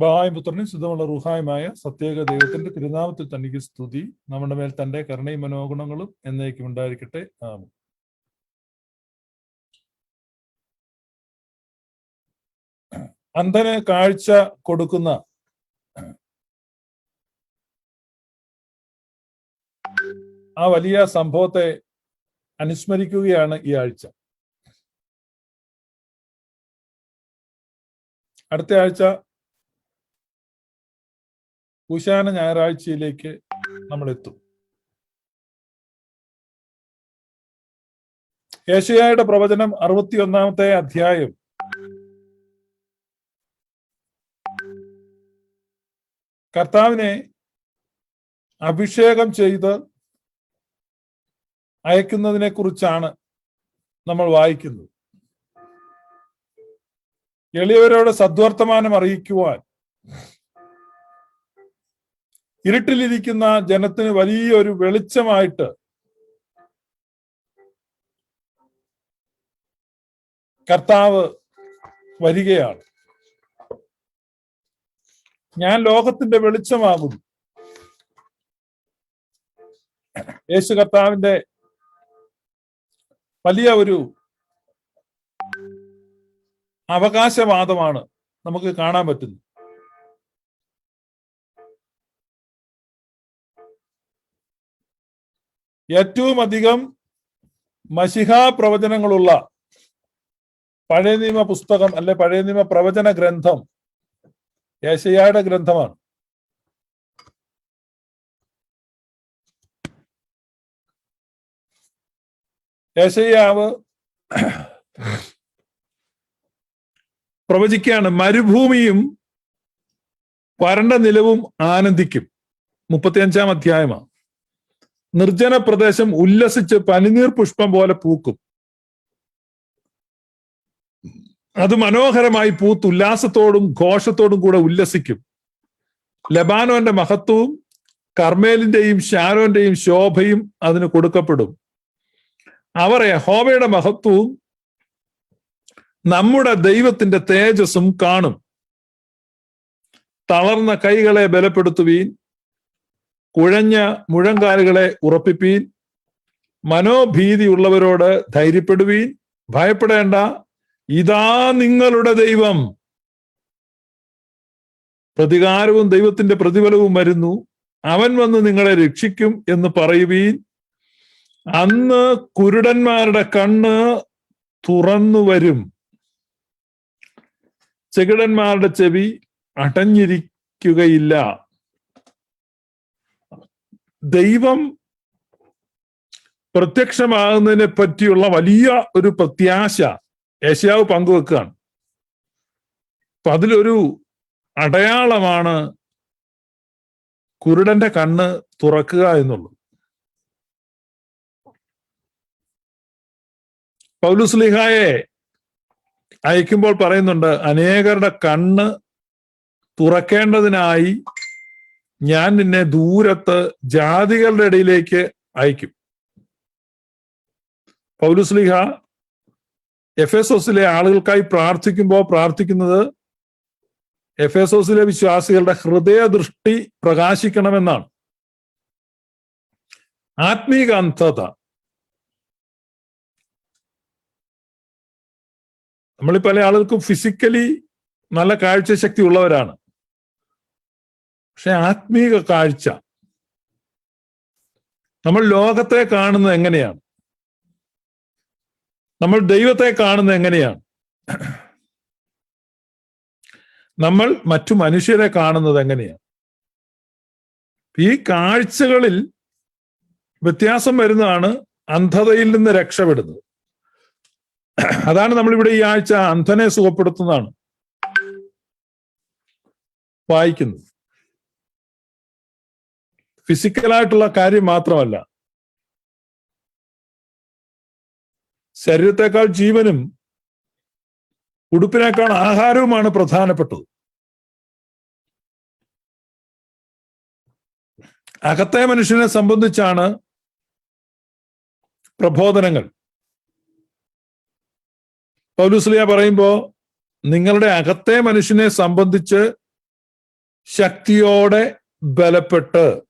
ബായും പുത്രനും ശുദ്ധമുള്ള റുഹായുമായ സത്യേക ദൈവത്തിന്റെ തിരുനാമത്തിൽ തനിക്ക് സ്തുതി. നമ്മുടെ മേൽ തന്റെ കരുണയും മനോഗുണങ്ങളും എന്നേക്കും ഉണ്ടായിരിക്കട്ടെ. ആമേൻ. അന്ധന് കാഴ്ച കൊടുക്കുന്ന ആ വലിയ സംഭവത്തെ അനുസ്മരിക്കുകയാണ് ഈ ആഴ്ച. അടുത്ത ആഴ്ച ഉശാന ഞായറാഴ്ചയിലേക്ക് നമ്മൾ എത്തും ഏഷ്യയുടെ പ്രവചനം അറുപത്തിയൊന്നാമത്തെ അധ്യായം. കർത്താവിനെ അഭിഷേകം ചെയ്ത് അയക്കുന്നതിനെ കുറിച്ചാണ് നമ്മൾ വായിക്കുന്നത്. എളിയവരോട് സദ്വർത്തമാനം അറിയിക്കുവാൻ ഇരുട്ടിലിരിക്കുന്ന ജനത്തിന് വലിയൊരു വെളിച്ചമായിട്ട് കർത്താവ് വരികയാണ്. ഞാൻ ലോകത്തിന്റെ വെളിച്ചമാകുന്നു. യേശു കർത്താവിന്റെ വലിയ ഒരു അവകാശവാദമാണ് നമുക്ക് കാണാൻ പറ്റുന്നത്. ഏറ്റവും അധികം മഷിഹാ പ്രവചനങ്ങളുള്ള പഴയ നിയമ പുസ്തകം അല്ലെ പഴയ നിയമ പ്രവചന ഗ്രന്ഥം യേശയ്യയുടെ ഗ്രന്ഥമാണ്. യേശയ്യാവ് പ്രവചിക്കുകയാണ് മരുഭൂമിയും വരണ്ട നിലവും ആനന്ദിക്കും. മുപ്പത്തിയഞ്ചാം അധ്യായമാണ്. നിർജന പ്രദേശം ഉല്ലസിച്ച് പനിനീർ പുഷ്പം പോലെ പൂക്കും. അത് മനോഹരമായി പൂത്ത് ഉല്ലാസത്തോടും ഘോഷത്തോടും കൂടെ ഉല്ലസിക്കും. ലബാനോന്റെ മഹത്വവും കർമേലിന്റെയും ഷാരോന്റെയും ശോഭയും അതിന് കൊടുക്കപ്പെടും. അവർ യഹോവയുടെ മഹത്വവും നമ്മുടെ ദൈവത്തിന്റെ തേജസ്സും കാണും. തളർന്ന കൈകളെ ബലപ്പെടുത്തുവീൻ കുഴഞ്ഞ മുഴങ്കാലുകളെ ഉറപ്പിപ്പീൻ മനോഭീതിയുള്ളവരോട് ധൈര്യപ്പെടുവീൻ ഭയപ്പെടേണ്ട ഇതാ നിങ്ങളുടെ ദൈവം. പ്രതികാരവും ദൈവത്തിന്റെ പ്രതിഫലവും വരുന്നു. അവൻ വന്ന് നിങ്ങളെ രക്ഷിക്കും എന്ന് പറയുവീൻ. അന്ന് കുരുടന്മാരുടെ കണ്ണ് തുറന്നു വരും. ചെകിടന്മാരുടെ ചെവി അടഞ്ഞിരിക്കുകയില്ല. ദൈവം പ്രത്യക്ഷമാകുന്നതിനെ പറ്റിയുള്ള വലിയ ഒരു പ്രത്യാശ ഏഷ്യാവ് പങ്കുവെക്കുകയാണ്. അപ്പൊ അതിലൊരു അടയാളമാണ് കുരുടന്റെ കണ്ണ് തുറക്കുക എന്നുള്ളത്. പൗലുസ്ലിഹായെ അയക്കുമ്പോൾ പറയുന്നുണ്ട് അനേകരുടെ കണ്ണ് തുറക്കേണ്ടതിനായി ഞാൻ നിന്നെ ദൂരത്ത് ജാതികളുടെ ഇടയിലേക്ക് അയക്കും. പൗലുസ്ലിഹ എഫ് എസ് എഫേസോസിലെ ആളുകൾക്കായി പ്രാർത്ഥിക്കുമ്പോൾ പ്രാർത്ഥിക്കുന്നത് എഫ് എസ് എഫേസോസിലെ വിശ്വാസികളുടെ ഹൃദയദൃഷ്ടി പ്രകാശിക്കണമെന്നാണ്. ആത്മീക അന്ധത നമ്മളീ പല ആളുകൾക്കും ഫിസിക്കലി നല്ല കാഴ്ചശക്തി ഉള്ളവരാണ്. പക്ഷെ ആത്മീക കാഴ്ച. നമ്മൾ ലോകത്തെ കാണുന്നത് എങ്ങനെയാണ്? നമ്മൾ ദൈവത്തെ കാണുന്നത് എങ്ങനെയാണ്? നമ്മൾ മറ്റു മനുഷ്യരെ കാണുന്നത് എങ്ങനെയാണ്? ഈ കാഴ്ചകളിൽ വ്യത്യാസം വരുന്നതാണ് അന്ധതയിൽ നിന്ന് രക്ഷപ്പെടുന്നത്. അതാണ് നമ്മളിവിടെ ഈ ആഴ്ച അന്ധനെ സുഖപ്പെടുത്തുന്നതാണ് വായിക്കുന്നത്. ഫിസിക്കലായിട്ടുള്ള കാര്യം മാത്രമല്ല. ശരീരത്തെക്കാൾ ജീവനും ഉടുപ്പിനേക്കാൾ ആഹാരവുമാണ് പ്രധാനപ്പെട്ടത്. അകത്തെ മനുഷ്യനെ സംബന്ധിച്ചാണ് പ്രബോധനങ്ങൾ. പൗലുസ്ലിയ പറയുമ്പോ നിങ്ങളുടെ അകത്തെ മനുഷ്യനെ സംബന്ധിച്ച് ശക്തിയോടെ ബലപ്പെട്ട്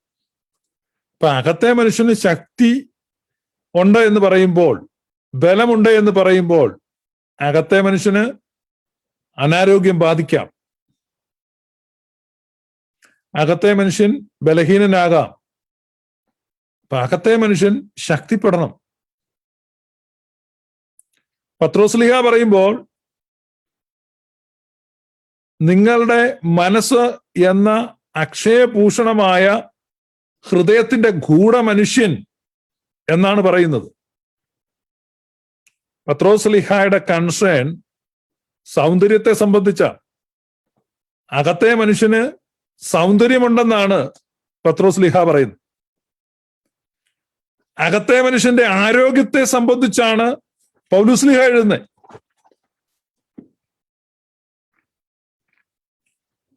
ഇപ്പൊ അകത്തെ മനുഷ്യന് ശക്തി ഉണ്ട് എന്ന് പറയുമ്പോൾ ബലമുണ്ട് എന്ന് പറയുമ്പോൾ അകത്തെ മനുഷ്യന് അനാരോഗ്യം ബാധിക്കാം. അകത്തെ മനുഷ്യൻ ബലഹീനനാകാം. അപ്പൊ അകത്തെ മനുഷ്യൻ ശക്തിപ്പെടണം. പത്രോസ്ലിഹ പറയുമ്പോൾ നിങ്ങളുടെ മനസ്സ് എന്ന അക്ഷയഭൂഷണമായ ഹൃദയത്തിന്റെ ഗൂഢമനുഷ്യൻ എന്നാണ് പറയുന്നത്. പത്രോസ്ലിഹായുടെ കൺസേൺ സൗന്ദര്യത്തെ സംബന്ധിച്ച അകത്തെ മനുഷ്യന് സൗന്ദര്യമുണ്ടെന്നാണ് പത്രോസ്ലിഹ പറയുന്നത്. അകത്തെ മനുഷ്യന്റെ ആരോഗ്യത്തെ സംബന്ധിച്ചാണ് പൗലുസ്ലിഹ എഴുതുന്നത്.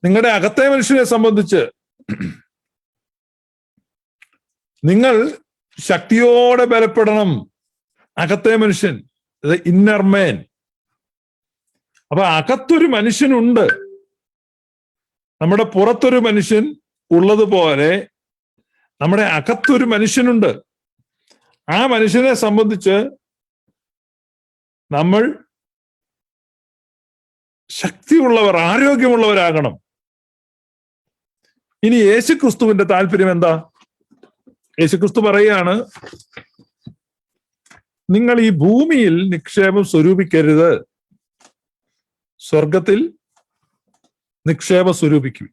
നിങ്ങളുടെ അകത്തെ മനുഷ്യനെ സംബന്ധിച്ച് നിങ്ങൾ ശക്തിയോടെ ബലപ്പെടണം. അകത്തെ മനുഷ്യൻ ഇന്നർ മേൻ അപ്പൊ അകത്തൊരു മനുഷ്യനുണ്ട്. നമ്മുടെ പുറത്തൊരു മനുഷ്യൻ ഉള്ളതുപോലെ നമ്മുടെ അകത്തൊരു മനുഷ്യനുണ്ട്. ആ മനുഷ്യനെ സംബന്ധിച്ച് നമ്മൾ ശക്തിയുള്ളവർ ആരോഗ്യമുള്ളവരാകണം. ഇനി യേശു ക്രിസ്തുവിന്റെ താല്പര്യം എന്താ? യേശുക്രിസ്തു പറയുകയാണ് നിങ്ങൾ ഈ ഭൂമിയിൽ നിക്ഷേപം സ്വരൂപിക്കരുത്. സ്വർഗത്തിൽ നിക്ഷേപം സ്വരൂപിക്കും.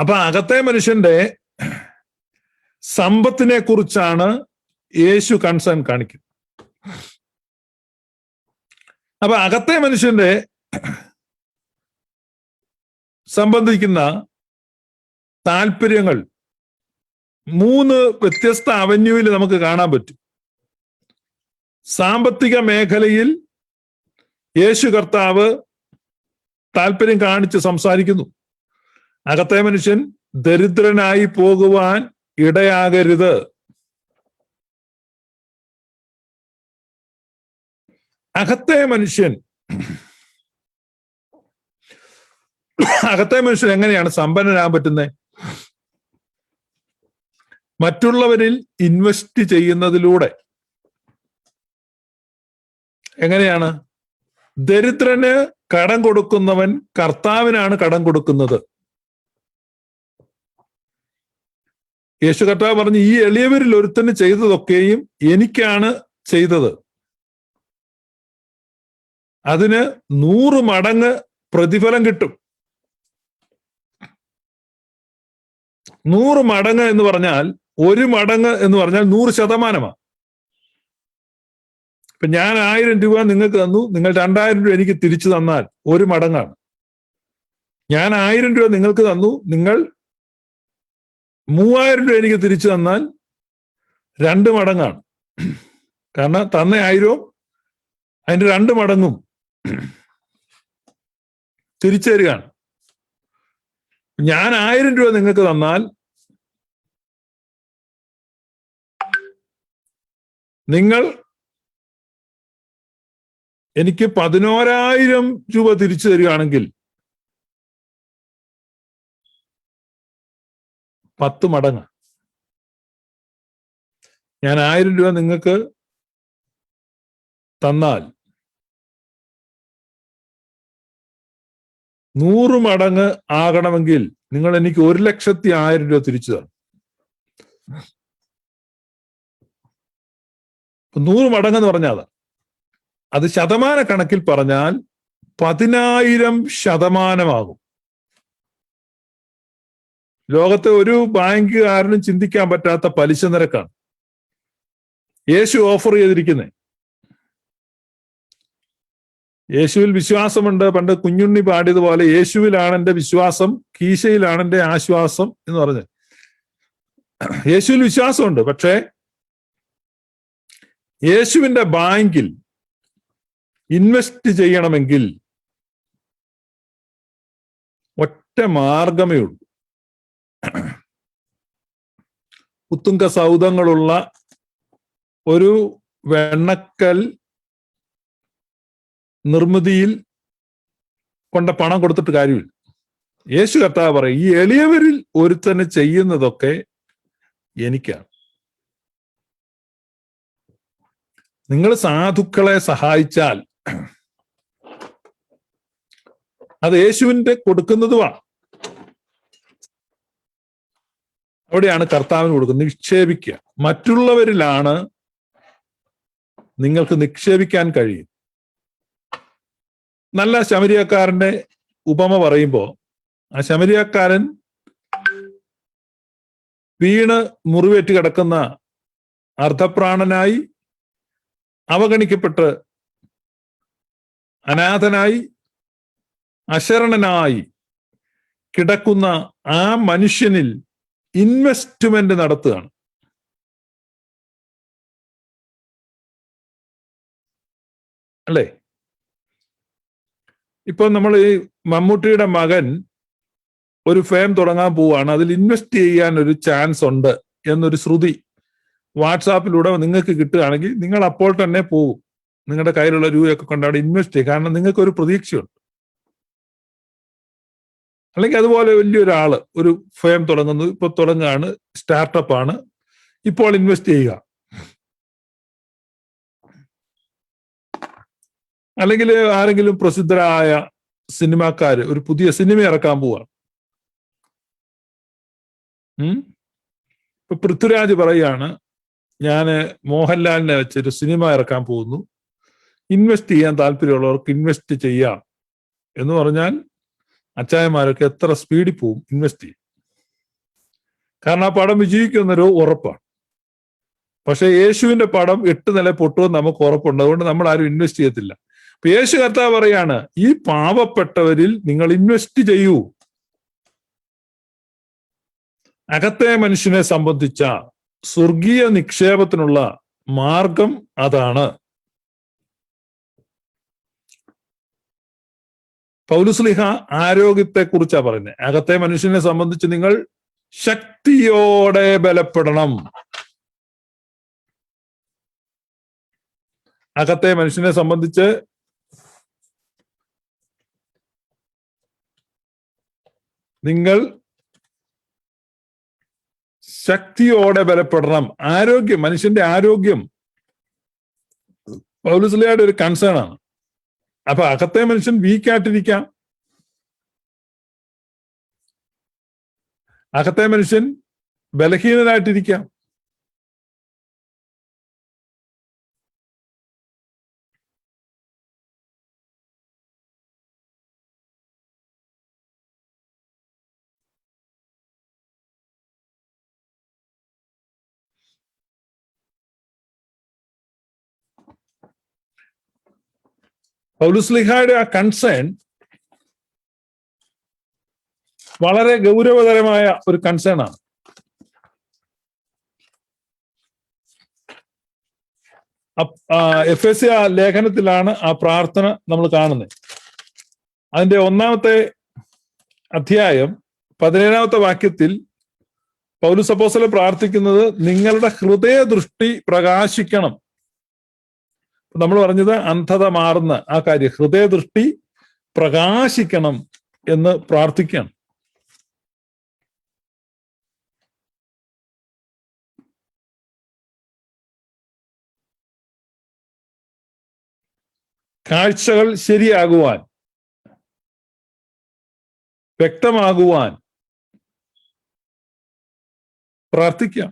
അപ്പൊ അകത്തെ മനുഷ്യന്റെ സമ്പത്തിനെ കുറിച്ചാണ് യേശു കൺസേൺ കാണിക്കുന്നത്. അപ്പൊ അകത്തെ മനുഷ്യന്റെ സംബന്ധിക്കുന്ന താല്പര്യങ്ങൾ മൂന്ന് വ്യത്യസ്ത അവന്യൂവിൽ നമുക്ക് കാണാൻ പറ്റും. സാമ്പത്തിക മേഖലയിൽ യേശു കർത്താവ് താല്പര്യം കാണിച്ച് സംസാരിക്കുന്നു. അകത്തെ മനുഷ്യൻ ദരിദ്രനായി പോകുവാൻ ഇടയാകരുത്. അകത്തെ മനുഷ്യൻ അകത്തെ മനുഷ്യൻ എങ്ങനെയാണ് സമ്പന്നനാകാൻ പറ്റുന്നത് മറ്റുള്ളവരിൽ ഇൻവെസ്റ്റ് ചെയ്യുന്നതിലൂടെ. എങ്ങനെയാണ്? ദരിദ്രന് കടം കൊടുക്കുന്നവൻ കർത്താവിനാണ് കടം കൊടുക്കുന്നത്. യേശു കർത്താവ് പറഞ്ഞു ഈ എളിയവരിൽ ഒരുത്തന് ചെയ്തതൊക്കെയും എനിക്കാണ് ചെയ്തത്. അതിന് നൂറ് മടങ്ങ് പ്രതിഫലം കിട്ടും. നൂറ് മടങ്ങ് എന്ന് പറഞ്ഞാൽ ഒരു മടങ്ങ് എന്ന് പറഞ്ഞാൽ നൂറ് ശതമാനമാണ് ഇപ്പൊ ഞാൻ ആയിരം രൂപ നിങ്ങൾക്ക് തന്നു നിങ്ങൾ രണ്ടായിരം രൂപ എനിക്ക് തിരിച്ചു തന്നാൽ ഒരു മടങ്ങാണ്. ഞാൻ ആയിരം രൂപ നിങ്ങൾക്ക് തന്നു നിങ്ങൾ മൂവായിരം രൂപ എനിക്ക് തിരിച്ചു തന്നാൽ രണ്ട് മടങ്ങാണ്. കാരണം തന്ന ആയിരവും അതിന്റെ രണ്ട് മടങ്ങും തിരിച്ചു തരികയാണ് ഞാൻ ആയിരം രൂപ നിങ്ങൾക്ക് തന്നാൽ നിങ്ങൾ എനിക്ക് പതിനോരായിരം രൂപ തിരിച്ചു തരികയാണെങ്കിൽ പത്ത് മടങ്ങ്. ഞാൻ ആയിരം രൂപ നിങ്ങൾക്ക് തന്നാൽ നൂറ് മടങ്ങ് ആകണമെങ്കിൽ നിങ്ങൾ എനിക്ക് ഒരു ലക്ഷത്തി ആയിരം രൂപ തിരിച്ചു തരണം. നൂറ് മടങ്ങ് എന്ന് പറഞ്ഞാൽ അത് ശതമാന കണക്കിൽ പറഞ്ഞാൽ പതിനായിരം ശതമാനമാകും. ലോകത്തെ ഒരു ബാങ്കുകാരനും ചിന്തിക്കാൻ പറ്റാത്ത പലിശ നിരക്കാണ്. യേശു ഓഫർ ചെയ്തിരിക്കുന്നത് യേശുവിൽ വിശ്വാസമുണ്ട്. പണ്ട് കുഞ്ഞുണ്ണി പാടിയതുപോലെ യേശുവിലാണ് എന്റെ വിശ്വാസം കീശയിലാണ് എന്റെ ആശ്വാസം എന്ന് പറഞ്ഞ്. യേശുവിൽ വിശ്വാസമുണ്ട്. പക്ഷേ യേശുവിന്റെ ബാങ്കിൽ ഇൻവെസ്റ്റ് ചെയ്യണമെങ്കിൽ ഒറ്റ മാർഗമേ ഉള്ളൂ. ഉത്തുങ്ക സൗദങ്ങളുള്ള ഒരു വെണ്ണക്കൽ നിർമ്മിതിയിൽ കൊണ്ട പണം കൊടുത്തിട്ട് കാര്യമില്ല. യേശു കർത്താവ് പറയും ഈ എളിയവരിൽ ഒരുത്തന് ചെയ്യുന്നതൊക്കെ എനിക്കാണ്. നിങ്ങൾ സാധുക്കളെ സഹായിച്ചാൽ അത് യേശുവിന്റെ കൊടുക്കുന്നതുമാണ്. അവിടെയാണ് കർത്താവിന് കൊടുക്കുന്നത്. നിക്ഷേപിക്കുക. മറ്റുള്ളവരിലാണ് നിങ്ങൾക്ക് നിക്ഷേപിക്കാൻ കഴിയും നല്ല ശമരിയക്കാരന്റെ ഉപമ പറയുമ്പോൾ ആ ശമരിയക്കാരൻ വീണ് മുറിവേറ്റ് കിടക്കുന്ന അർദ്ധപ്രാണനായി അവഗണിക്കപ്പെട്ട് അനാഥനായി അശരണനായി കിടക്കുന്ന ആ മനുഷ്യനിൽ ഇൻവെസ്റ്റ്മെന്റ് നടത്തുകയാണ്. അല്ലേ? ഇപ്പൊ നമ്മൾ ഈ മമ്മൂട്ടിയുടെ മകൻ ഒരു ഫേം തുടങ്ങാൻ പോവാണ് അതിൽ ഇൻവെസ്റ്റ് ചെയ്യാൻ ഒരു ചാൻസ് ഉണ്ട് എന്നൊരു ശ്രുതി വാട്സാപ്പിലൂടെ നിങ്ങൾക്ക് കിട്ടുകയാണെങ്കിൽ നിങ്ങൾ അപ്പോൾ തന്നെ പോകും നിങ്ങളുടെ കയ്യിലുള്ള രൂപയൊക്കെ കൊണ്ട് അവിടെ ഇൻവെസ്റ്റ് ചെയ്യും കാരണം നിങ്ങൾക്ക് ഒരു പ്രതീക്ഷയുണ്ട്. അല്ലെങ്കിൽ അതുപോലെ വലിയൊരാൾ ഒരു ഫേം തുടങ്ങുന്നു. ഇപ്പൊ തുടങ്ങുകയാണ്. സ്റ്റാർട്ടപ്പ് ആണ്. ഇപ്പോൾ ഇൻവെസ്റ്റ് ചെയ്യുക. അല്ലെങ്കിൽ ആരെങ്കിലും പ്രസിദ്ധരായ സിനിമാക്കാര് ഒരു പുതിയ സിനിമ ഇറക്കാൻ പോവാണ് ഇപ്പൊ പൃഥ്വിരാജ് പറയാണ് ഞാൻ മോഹൻലാലിനെ വെച്ചൊരു സിനിമ ഇറക്കാൻ പോകുന്നു. ഇൻവെസ്റ്റ് ചെയ്യാൻ താല്പര്യമുള്ളവർക്ക് ഇൻവെസ്റ്റ് ചെയ്യാം. എന്ന് പറഞ്ഞാൽ അച്ചായന്മാരൊക്കെ എത്ര സ്പീഡിൽ പോവും ഇൻവെസ്റ്റ് ചെയ്യും. കാരണം ആ പടം വിജയിക്കുന്നൊരു ഉറപ്പാണ്. പക്ഷെ യേശുവിന്റെ പടം എട്ട് നില പൊട്ടുമെന്ന് നമുക്ക് ഉറപ്പുണ്ട്. അതുകൊണ്ട് നമ്മൾ ആരും ഇൻവെസ്റ്റ് ചെയ്യത്തില്ല. അപ്പൊ യേശു കർത്താവ് പറയാണ് ഈ പാവപ്പെട്ടവരിൽ നിങ്ങൾ ഇൻവെസ്റ്റ് ചെയ്യൂ. അകത്തെ മനുഷ്യനെ സംബന്ധിച്ച സ്വർഗീയ നിക്ഷേപത്തിനുള്ള മാർഗം അതാണ്. പൗലുസ്ലിഹ ആരോഗ്യത്തെ കുറിച്ചാ പറയുന്നത് അകത്തെ മനുഷ്യനെ സംബന്ധിച്ച് നിങ്ങൾ ശക്തിയോടെ ബലപ്പെടണം. അകത്തെ മനുഷ്യനെ സംബന്ധിച്ച് നിങ്ങൾ ശക്തിയോടെ ബലപ്പെടണം. ആരോഗ്യം മനുഷ്യന്റെ ആരോഗ്യം. പൗലുസ്ലിയുടെ ഒരു കൺസേൺ ആണ്. അപ്പൊ അകത്തെ മനുഷ്യൻ വീക്കായിട്ടിരിക്കാം അകത്തെ മനുഷ്യൻ ബലഹീനനായിട്ടിരിക്കാം. പൗലുസ്ലിഹായുടെ ആ കൺസേൺ വളരെ ഗൗരവതരമായ ഒരു കൺസേൺ ആണ്. എഫ് എസ് ആ ലേഖനത്തിലാണ് ആ പ്രാർത്ഥന നമ്മൾ കാണുന്നത്. അതിന്റെ ഒന്നാമത്തെ അധ്യായം പതിനേഴാമത്തെ വാക്യത്തിൽ പൗലുസപ്പോസല പ്രാർത്ഥിക്കുന്നത് നിങ്ങളുടെ ഹൃദയ ദൃഷ്ടി പ്രകാശിക്കണം. നമ്മൾ പറഞ്ഞത് അന്ധത മാറുന്ന ആ കാര്യം ഹൃദയദൃഷ്ടി പ്രകാശിക്കണം എന്ന് പ്രാർത്ഥിക്കുകയാണ്. കാഴ്ചകൾ ശരിയാകുവാൻ വ്യക്തമാകുവാൻ പ്രാർത്ഥിക്കാം.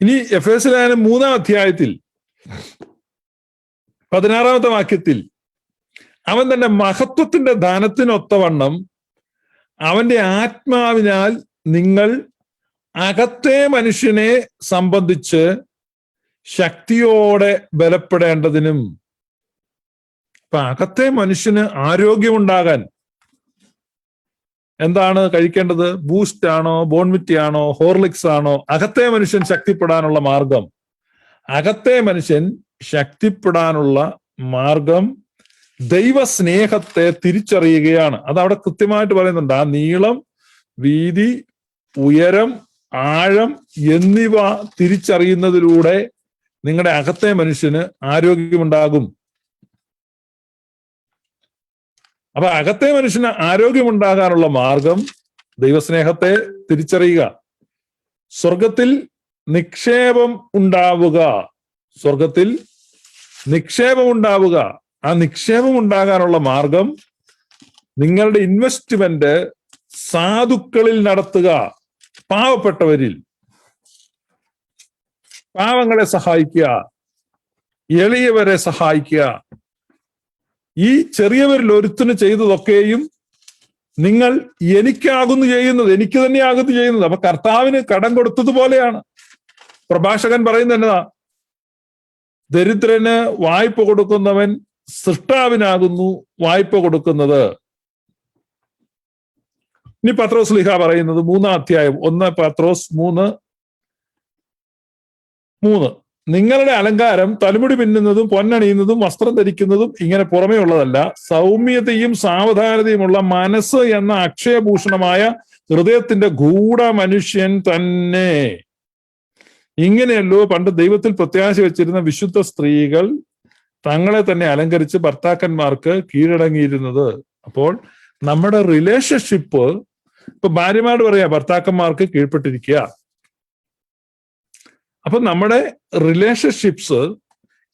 ഇനി എഫ് എസ് ലാനും മൂന്നാം അധ്യായത്തിൽ പതിനാറാമത്തെ വാക്യത്തിൽ അവൻ തന്റെ മഹത്വത്തിന്റെ ദാനത്തിനൊത്തവണ്ണം അവന്റെ ആത്മാവിനാൽ നിങ്ങൾ അകത്തെ മനുഷ്യനെ സംബന്ധിച്ച് ശക്തിയോടെ ബലപ്പെടേണ്ടതിനും അപ്പൊ അകത്തെ മനുഷ്യന് ആരോഗ്യമുണ്ടാകാൻ എന്താണ് കഴിക്കേണ്ടത്? ബൂസ്റ്റ് ആണോ? ബോൺമിറ്റി ആണോ? ഹോർലിക്സ് ആണോ? അകത്തെ മനുഷ്യൻ ശക്തിപ്പെടാനുള്ള മാർഗം. അകത്തെ മനുഷ്യൻ ശക്തിപ്പെടാനുള്ള മാർഗം ദൈവസ്നേഹത്തെ തിരിച്ചറിയുകയാണ്. അത് അവിടെ കൃത്യമായിട്ട് പറയുന്നുണ്ട്. ആ നീളം വീതി ഉയരം ആഴം എന്നിവ തിരിച്ചറിയുന്നതിലൂടെ നിങ്ങളുടെ അകത്തെ മനുഷ്യന് ആരോഗ്യമുണ്ടാകും. അപ്പൊ അകത്തെ മനുഷ്യന് ആരോഗ്യമുണ്ടാകാനുള്ള മാർഗം ദൈവസ്നേഹത്തെ തിരിച്ചറിയുക. സ്വർഗത്തിൽ നിക്ഷേപം ഉണ്ടാവുക. സ്വർഗത്തിൽ നിക്ഷേപം ഉണ്ടാവുക. ആ നിക്ഷേപം ഉണ്ടാകാനുള്ള മാർഗം നിങ്ങളുടെ ഇൻവെസ്റ്റ്മെന്റ് സാധുക്കളിൽ നടത്തുക. പാവപ്പെട്ടവരിൽ. പാവങ്ങളെ സഹായിക്കുക. എളിയവരെ സഹായിക്കുക. ഈ ചെറിയവരിൽ ഒരുത്തിന് ചെയ്തതൊക്കെയും നിങ്ങൾ എനിക്കാകുന്നു ചെയ്യുന്നത് എനിക്ക് തന്നെയാകുന്നു ചെയ്യുന്നത്. അപ്പൊ കർത്താവിന് കടം കൊടുത്തതുപോലെയാണ്. പ്രഭാഷകൻ പറയുന്നത് ദരിദ്രന് വായ്പ കൊടുക്കുന്നവൻ സൃഷ്ടാവിനാകുന്നു വായ്പ കൊടുക്കുന്നത്. ഇനി പത്രോസ് ലിഹ പറയുന്നത് മൂന്നാം അധ്യായം ഒന്ന് പത്രോസ് മൂന്ന് മൂന്ന്. നിങ്ങളുടെ അലങ്കാരം തലമുടി പിന്നുന്നതും പൊന്നണിയുന്നതും വസ്ത്രം ധരിക്കുന്നതും ഇങ്ങനെ പുറമേ ഉള്ളതല്ല. സൗമ്യതയും സാവധാനതയുമുള്ള മനസ്സ് എന്ന അക്ഷയഭൂഷണമായ ഹൃദയത്തിന്റെ ഗൂഢ മനുഷ്യൻ തന്നെ. ഇങ്ങനെയല്ലോ പണ്ട് ദൈവത്തിൽ പ്രത്യാശ വെച്ചിരുന്ന വിശുദ്ധ സ്ത്രീകൾ തങ്ങളെ തന്നെ അലങ്കരിച്ച് ഭർത്താക്കന്മാർക്ക് കീഴടങ്ങിയിരുന്നത്. അപ്പോൾ നമ്മുടെ റിലേഷൻഷിപ്പ് ഇപ്പൊ ഭാര്യമാരോട് പറയാ ഭർത്താക്കന്മാർക്ക് കീഴ്പ്പെട്ടിരിക്കുക അപ്പൊ നമ്മുടെ റിലേഷൻഷിപ്സ്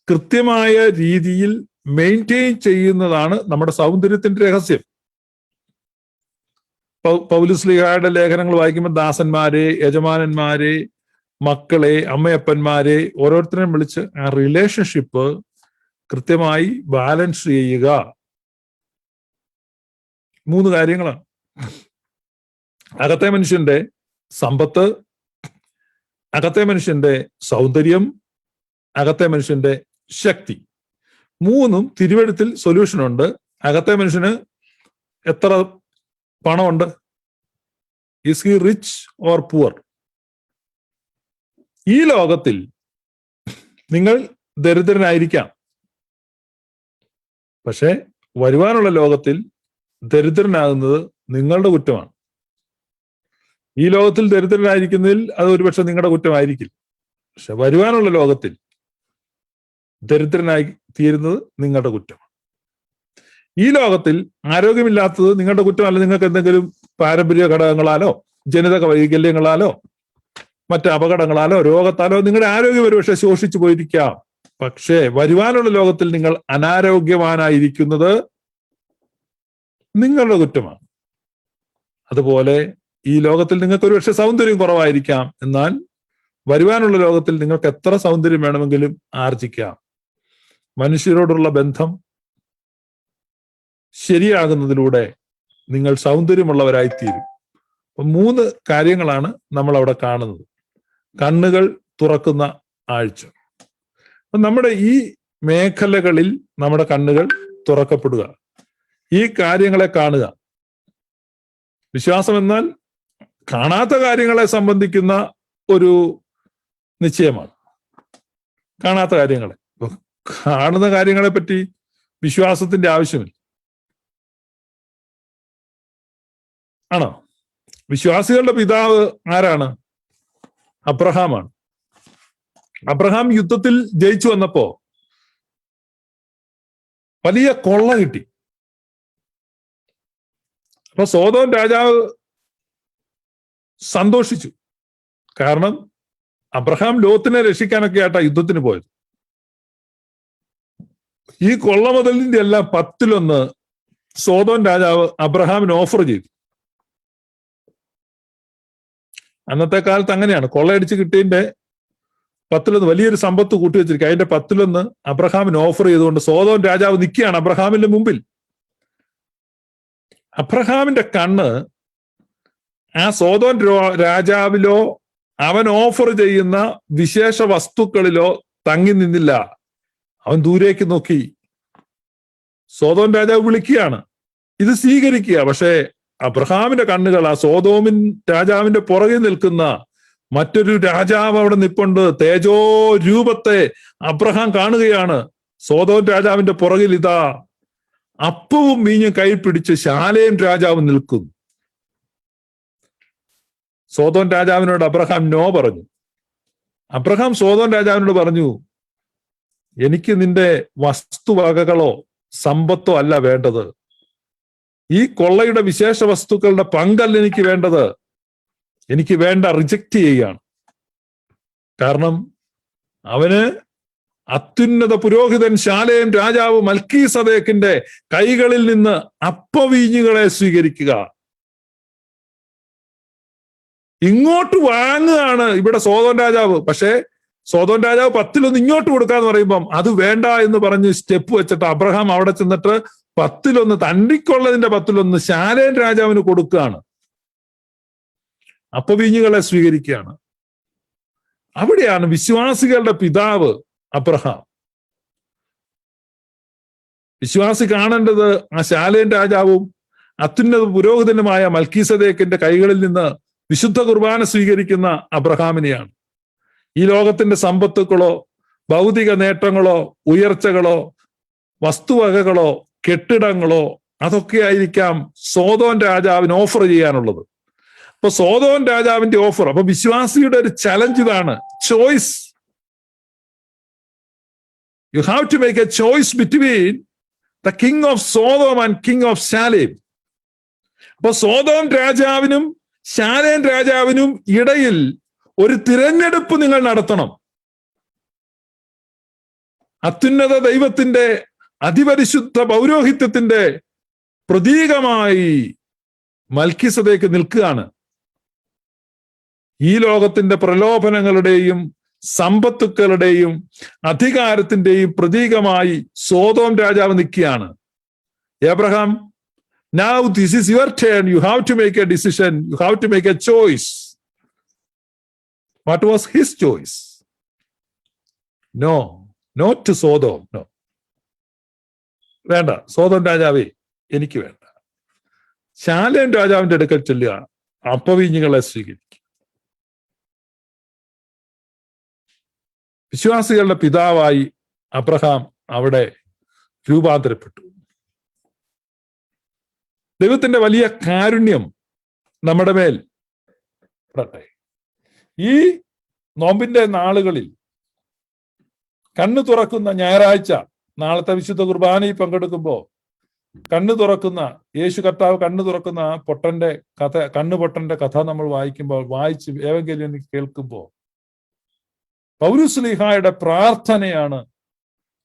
കൃത്യമായ രീതിയിൽ മെയിന്റെയിൻ ചെയ്യുന്നതാണ് നമ്മുടെ സൗന്ദര്യത്തിന്റെ രഹസ്യം. പൗലുസ്ലിഹായുടെ ലേഖനങ്ങൾ വായിക്കുമ്പോൾ ദാസന്മാരെ യജമാനന്മാരെ മക്കളെ അമ്മയപ്പന്മാരെ ഓരോരുത്തരെയും വിളിച്ച് ആ റിലേഷൻഷിപ്പ് കൃത്യമായി ബാലൻസ് ചെയ്യുക. മൂന്ന് കാര്യങ്ങളാണ്. അകത്തെ മനുഷ്യന്റെ സമ്പത്ത് അകത്തെ മനുഷ്യന്റെ സൗന്ദര്യം അകത്തെ മനുഷ്യന്റെ ശക്തി. മൂന്നും തിരുവഴുത്തിൽ സൊല്യൂഷൻ ഉണ്ട്. അകത്തെ മനുഷ്യന് എത്ര പണമുണ്ട്? Is he rich or poor ഈ ലോകത്തിൽ നിങ്ങൾ ദരിദ്രനായിരിക്കാം. പക്ഷെ വരുവാനുള്ള ലോകത്തിൽ ദരിദ്രനാകുന്നത് നിങ്ങളുടെ കുറ്റമാണ്. ഈ ലോകത്തിൽ ദരിദ്രനായിരിക്കുന്നതിൽ അത് ഒരുപക്ഷെ നിങ്ങളുടെ കുറ്റമായിരിക്കില്ല. പക്ഷെ വരുവാനുള്ള ലോകത്തിൽ ദരിദ്രനായി തീരുന്നത് നിങ്ങളുടെ കുറ്റമാണ്. ഈ ലോകത്തിൽ ആരോഗ്യമില്ലാത്തത് നിങ്ങളുടെ കുറ്റമല്ല. നിങ്ങൾക്ക് എന്തെങ്കിലും പാരമ്പര്യ ഘടകങ്ങളാലോ ജനിതക വൈകല്യങ്ങളാലോ മറ്റ് അപകടങ്ങളാലോ രോഗത്താലോ നിങ്ങളുടെ ആരോഗ്യം ഒരുപക്ഷെ ശോഷിച്ചു പോയിരിക്കാം. പക്ഷേ വരുവാനുള്ള ലോകത്തിൽ നിങ്ങൾ അനാരോഗ്യവാനായിരിക്കുന്നത് നിങ്ങളുടെ കുറ്റമാണ്. അതുപോലെ ഈ ലോകത്തിൽ നിങ്ങൾക്ക് ഒരുപക്ഷെ സൗന്ദര്യം കുറവായിരിക്കാം. എന്നാൽ വരുവാനുള്ള ലോകത്തിൽ നിങ്ങൾക്ക് എത്ര സൗന്ദര്യം വേണമെങ്കിലും ആർജിക്കാം. മനുഷ്യരോടുള്ള ബന്ധം ശരിയാകുന്നതിലൂടെ നിങ്ങൾ സൗന്ദര്യമുള്ളവരായിത്തീരും. മൂന്ന് കാര്യങ്ങളാണ് നമ്മൾ അവിടെ കാണുന്നത്. കണ്ണുകൾ തുറക്കുന്ന ആഴ്ച. അപ്പൊ നമ്മുടെ ഈ മേഖലകളിൽ നമ്മുടെ കണ്ണുകൾ തുറക്കപ്പെടുക. ഈ കാര്യങ്ങളെ കാണുക. വിശ്വാസം എന്നാൽ കാണാത്ത കാര്യങ്ങളെ സംബന്ധിക്കുന്ന ഒരു നിശ്ചയമാണ്. കാണാത്ത കാര്യങ്ങളെ. കാണുന്ന കാര്യങ്ങളെ പറ്റി വിശ്വാസത്തിന്റെ ആവശ്യമില്ല. ആണോ? വിശ്വാസികളുടെ പിതാവ് ആരാണ്? അബ്രഹാമാണ്. അബ്രഹാം യുദ്ധത്തിൽ ജയിച്ചു വന്നപ്പോ വലിയ കൊള്ള കിട്ടി. അപ്പൊ സോതോൻ രാജാവ് സന്തോഷിച്ചു. കാരണം അബ്രഹാം ലോത്തിനെ രക്ഷിക്കാനൊക്കെ ആയിട്ടാ യുദ്ധത്തിന് പോയത്. ഈ കൊള്ള മുതലിന്റെ എല്ലാം പത്തിലൊന്ന് സോതോൻ രാജാവ് അബ്രഹാമിന് ഓഫർ ചെയ്തു. അന്നത്തെ കാലത്ത് അങ്ങനെയാണ്. കൊള്ളയടിച്ച് കിട്ടിയതിന്റെ പത്തിലൊന്ന് വലിയൊരു സമ്പത്ത് കൂട്ടിവെച്ചിരിക്കുക. അതിന്റെ പത്തിലൊന്ന് അബ്രഹാമിന് ഓഫർ ചെയ്തുകൊണ്ട് സോതോൻ രാജാവ് നിൽക്കുകയാണ് അബ്രഹാമിന്റെ മുമ്പിൽ. അബ്രഹാമിന്റെ കണ്ണ് ആ സോതോൻ രാജാവിലോ അവൻ ഓഫർ ചെയ്യുന്ന വിശേഷ വസ്തുക്കളിലോ തങ്ങി നിന്നില്ല. അവൻ ദൂരേക്ക് നോക്കി. സോതോൻ രാജാവ് വിളിക്കുകയാണ്. ഇത് സ്വീകരിക്കുക. പക്ഷേ അബ്രഹാമിന്റെ കണ്ണുകൾ ആ സോതോമിൻ രാജാവിന്റെ പുറകിൽ നിൽക്കുന്ന മറ്റൊരു രാജാവ് അവിടെ നിപ്പുണ്ട്. തേജോ രൂപത്തെ അബ്രഹാം കാണുകയാണ്. സോതോൻ രാജാവിന്റെ പുറകിൽ ഇതാ അപ്പവും മീഞ്ഞും കൈ പിടിച്ച് ശാലയും രാജാവ് നിൽക്കും. സോതോൻ രാജാവിനോട് അബ്രഹാം നോ പറഞ്ഞു. അബ്രഹാം സോതോൻ രാജാവിനോട് പറഞ്ഞു എനിക്ക് നിന്റെ വസ്തുവകകളോ സമ്പത്തോ അല്ല വേണ്ടത്. ഈ കൊള്ളയുടെ വിശേഷ വസ്തുക്കളുടെ പങ്കല്ല എനിക്ക് വേണ്ടത്. എനിക്ക് വേണ്ട റിജക്റ്റ് ചെയ്യുകയാണ്. കാരണം അവന് അത്യുന്നത പുരോഹിതൻ ശാലയും രാജാവ് മൽക്കീ സദേക്കിന്റെ കൈകളിൽ നിന്ന് അപ്പവീഞ്ഞുകളെ സ്വീകരിക്കുക. ഇങ്ങോട്ട് വാങ്ങുകയാണ് ഇവിടെ സോതോൻ രാജാവ്. പക്ഷേ സോതോൻ രാജാവ് പത്തിലൊന്ന് ഇങ്ങോട്ട് കൊടുക്കാന്ന് പറയുമ്പം അത് വേണ്ട എന്ന് പറഞ്ഞ് സ്റ്റെപ്പ് വെച്ചിട്ട് അബ്രഹാം അവിടെ ചെന്നിട്ട് പത്തിലൊന്ന് തണ്ടിക്കൊള്ളതിന്റെ പത്തിലൊന്ന് ശാലേൻ രാജാവിന് കൊടുക്കുകയാണ്. അപ്പവീഞ്ഞുകളെ സ്വീകരിക്കുകയാണ്. അവിടെയാണ് വിശ്വാസികളുടെ പിതാവ് അബ്രഹാം. വിശ്വാസി കാണേണ്ടത് ആ ശാലേൻ രാജാവും അത്യുന്നത പുരോഹിതനുമായ മൽക്കീസദേക്കിന്റെ കൈകളിൽ നിന്ന് വിശുദ്ധ കുർബാന സ്വീകരിക്കുന്ന അബ്രഹാമിനെയാണ്. ഈ ലോകത്തിന്റെ സമ്പത്തുക്കളോ ഭൗതിക നേട്ടങ്ങളോ ഉയർച്ചകളോ വസ്തുവകകളോ കെട്ടിടങ്ങളോ അതൊക്കെ ആയിരിക്കാം സോതോൻ രാജാവിന് ഓഫർ ചെയ്യാനുള്ളത്. അപ്പൊ സോതോൻ രാജാവിന്റെ ഓഫർ അപ്പൊ വിശ്വാസിയുടെ ഒരു ചലഞ്ച് ഇതാണ് choice you have to make a choice between the king of Sodom and king of Salem അപ്പൊ സോതോം രാജാവിനും ശാലേൻ രാജാവിനും ഇടയിൽ ഒരു തിരഞ്ഞെടുപ്പ് നിങ്ങൾ നടത്തണം. അത്യുന്നത ദൈവത്തിന്റെ അതിപരിശുദ്ധ പൗരോഹിത്യത്തിന്റെ പ്രതീകമായി മൽക്കിസതയ്ക്ക് നിൽക്കുകയാണ്. ഈ ലോകത്തിന്റെ പ്രലോഭനങ്ങളുടെയും സമ്പത്തുക്കളുടെയും അധികാരത്തിന്റെയും പ്രതീകമായി സോതോം രാജാവ് നിൽക്കുകയാണ്. Abraham now this is your turn you have to make a decision you have to make a choice what was his choice? No, not to Sodom, no. വേണ്ട. സോതോം രാജാവേ എനിക്ക് വേണ്ട. ശാലൻ രാജാവിന്റെ അടുക്കൽ ചെല്ലുക അപ്പവീഞ്ഞുകളെ സ്വീകരിക്കും. വിശ്വാസികളുടെ പിതാവായി അബ്രഹാം അവിടെ രൂപാന്തരപ്പെട്ടു. ദൈവത്തിന്റെ വലിയ കാരുണ്യം നമ്മുടെ മേൽ ഈ നോമ്പിന്റെ നാളുകളിൽ കണ്ണു തുറക്കുന്ന ഞായറാഴ്ച നാളത്തെ വിശുദ്ധ കുർബാനയിൽ പങ്കെടുക്കുമ്പോൾ കണ്ണു തുറക്കുന്ന യേശു കർത്താവ് കണ്ണു തുറക്കുന്ന പൊട്ടന്റെ കഥ കണ്ണു പൊട്ടന്റെ കഥ നമ്മൾ വായിക്കുമ്പോൾ വായിച്ച് ഏവെങ്കിലും കേൾക്കുമ്പോൾ പൗരുസ്ലിഹായുടെ പ്രാർത്ഥനയാണ്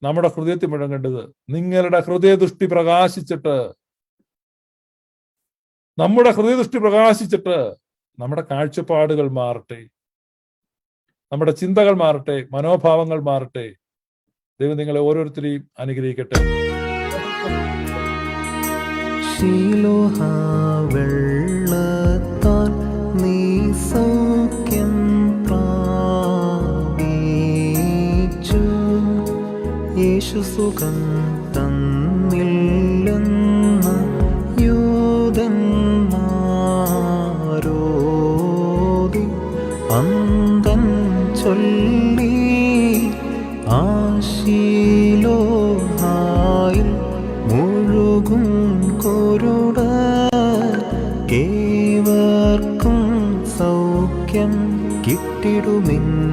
നമ്മുടെ ഹൃദയത്തിൽ മുഴങ്ങേണ്ടത്. നിങ്ങളുടെ ഹൃദയദൃഷ്ടി പ്രകാശിച്ചിട്ട് നമ്മുടെ ഹൃദയദൃഷ്ടി പ്രകാശിച്ചിട്ട് നമ്മുടെ കാഴ്ചപ്പാടുകൾ മാറട്ടെ. നമ്മുടെ ചിന്തകൾ മാറട്ടെ മനോഭാവങ്ങൾ മാറട്ടെ. ദൈവം നിങ്ങളെ ഓരോരുത്തരെയും അനുഗ്രഹിക്കട്ടെ. ശീലോഹ വെള്ളത്താൽ നീ യേശു സുഖം ചൊല്ലി ആശീലോഹായിൽ മുഴുകും കുരുട കേവർക്കും സൗഖ്യം കിട്ടിടുമെങ്കിലെനിക്കീശോ